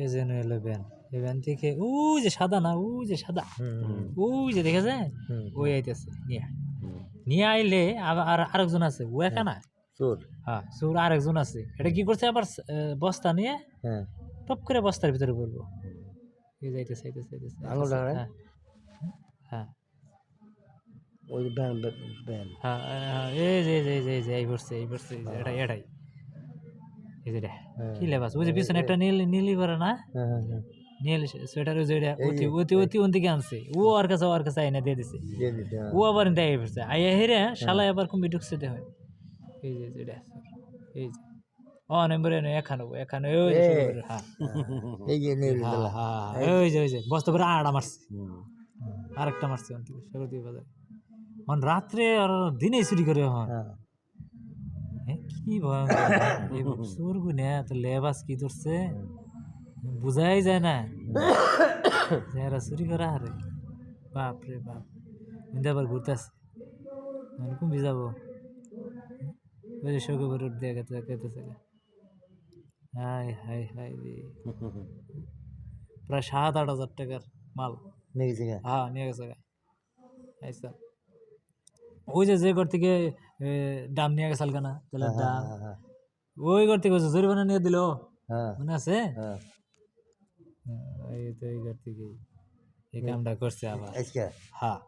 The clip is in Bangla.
এই যে এলো ভ্যান এই ভ্যান থেকে ওই যে সাদা না ওই যে সাদা। ওই যে দেখা যায় ওই আইতেছে নিয়ে নিয়ে আইলে আবার আর আরেকজন আছে ও একা না? চোর। হ্যাঁ সুর আরেকজন আছে। এটা কি করছে আবার বস্তা নিয়ে? হ্যাঁ। টপ করে বস্তার ভিতরে পড়ব। এই যাইতেছে যাইতেছে যাইতেছে আঙুল। হ্যাঁ। হ্যাঁ। ওই ব্যান হ্যাঁ হ্যাঁ, এই যে এই যে এই যে এই যে এই পড়ছে এই পড়ছে এটাই এটাই। এই যে কি লেবাস? ওই যে পিছনে একটা নীল নীলি পরে না? হ্যাঁ হ্যাঁ হ্যাঁ। নীল সোয়েটার ওই অতি অতি অতি অন্তিকে আনছে। ও আর কাছে ওর কাছে আইনা দিয়ে দিছে। হ্যাঁ। ও আবার দেয় পড়ছে আইয়া হেরে শালা আবার কমবি ঢুকছে দেখ এই যে যে এই যে। ও নম্বরে এখানো এখানো ওই যে হ্যাঁ। এই যে নিয়ে হ্যাঁ, হ্যাঁ, ওই যে ওই যে বস্তা করে আড়া মারছে। আরেকটা মারছে বাজার এখন রাত্রে আর দিনে চুরি করে হ্যাঁ। কি ভয়ঙ্কর এই চোর গুনে তো লেবাস কি ধরছে বুঝাই যায় না যারা চুরি করা হারে বাপ রে বাপ কিন্তু আবার ঘুরতেছে কোন যাবো ওই যে শোকে করে উঠতে গেছে কেতেছে হাই হাই হাই রে প্রায় সাত আট হাজার টাকার মাল নিয়ে গেছে গা? হ্যাঁ নিয়ে গেছে গা। আচ্ছা ওই যে যে ঘর থেকে ডাম নিয়ে গেছে না তেলের ডাম ওই ঘর থেকে জরিমানা নিয়ে দিল। হ্যাঁ। মনে আছে? হ্যাঁ। এই তো এই ঘর থেকে এই কামটা করছে আবার। হ্যাঁ।